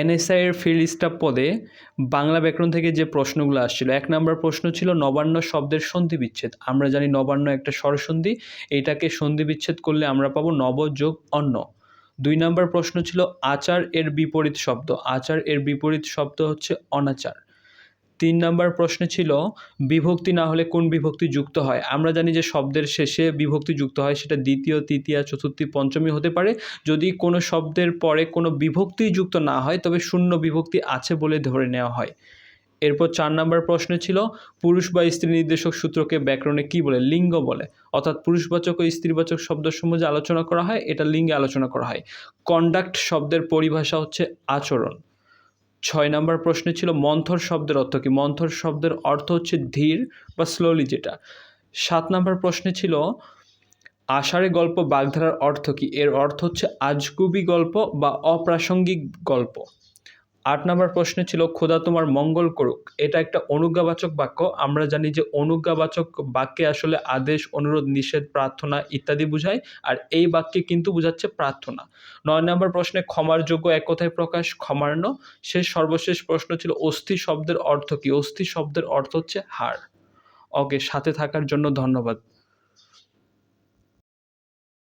NSI এর field staff পদে বাংলা ব্যাকরণ থেকে যে প্রশ্নগুলো আসছিল, এক নম্বর প্রশ্ন ছিল নবান্ন শব্দের সন্ধি বিচ্ছেদ আমরা জানি নবান্ন একটা স্বরসন্ধি এইটাকে সন্ধি বিচ্ছেদ করলে আমরা পাবো নব যোগ অন্ন। দুই নম্বর প্রশ্ন ছিল আচার এর বিপরীত শব্দ, আচার এর বিপরীত শব্দ হচ্ছে অনাচার। তিন নম্বর প্রশ্ন ছিল, বিভক্তি না হলে কোন বিভক্তি যুক্ত হয়? আমরা জানি যে শব্দের শেষে বিভক্তি যুক্ত হয়, সেটা দ্বিতীয়, তৃতীয়া, চতুর্থী, পঞ্চমী হতে পারে। যদি কোনো শব্দের পরে কোনো বিভক্তি যুক্ত না হয়, তবে শূন্য বিভক্তি আছে বলে ধরে নেওয়া হয়। এরপর চার নম্বর প্রশ্ন ছিল, পুরুষ বা স্ত্রী নির্দেশক সূত্রকে ব্যাকরণে কি বলে? লিঙ্গ বলে। অর্থাৎ পুরুষবাচক ও স্ত্রীবাচক শব্দসমূহ যে আলোচনা করা হয়, এটা লিঙ্গে আলোচনা করা হয়। কন্ডাক্ট শব্দের পরিভাষা হচ্ছে আচরণ। ছয় নম্বর প্রশ্নে ছিল মন্থর শব্দের অর্থ কি? মন্থর শব্দের অর্থ হচ্ছে ধীর বা স্লোলি যেটা। সাত নম্বর প্রশ্নে ছিল আষাঢ়ে গল্প বাগধারার অর্থ কী? এর অর্থ হচ্ছে আজগুবি গল্প বা অপ্রাসঙ্গিক গল্প। আট নম্বর প্রশ্ন ছিল, খোদা তোমার মঙ্গল করুক। এটা একটা অনুজ্ঞাবাচক বাক্য। আমরা জানি যে অনুজ্ঞাবাচক বাক্যে আসলে আদেশ, অনুরোধ, নিষেধ, প্রার্থনা ইত্যাদি বোঝায়, আর এই বাক্যে কিন্তু বোঝাচ্ছে প্রার্থনা। নয় নম্বর প্রশ্নে, ক্ষমার যোগ্য এক কথায় প্রকাশ ক্ষমার্ণ শেষ সর্বশেষ প্রশ্ন ছিল, অস্থি শব্দের অর্থ কি? অস্থি শব্দের অর্থ হচ্ছে হাড় ওকে, সাথে থাকার জন্য ধন্যবাদ।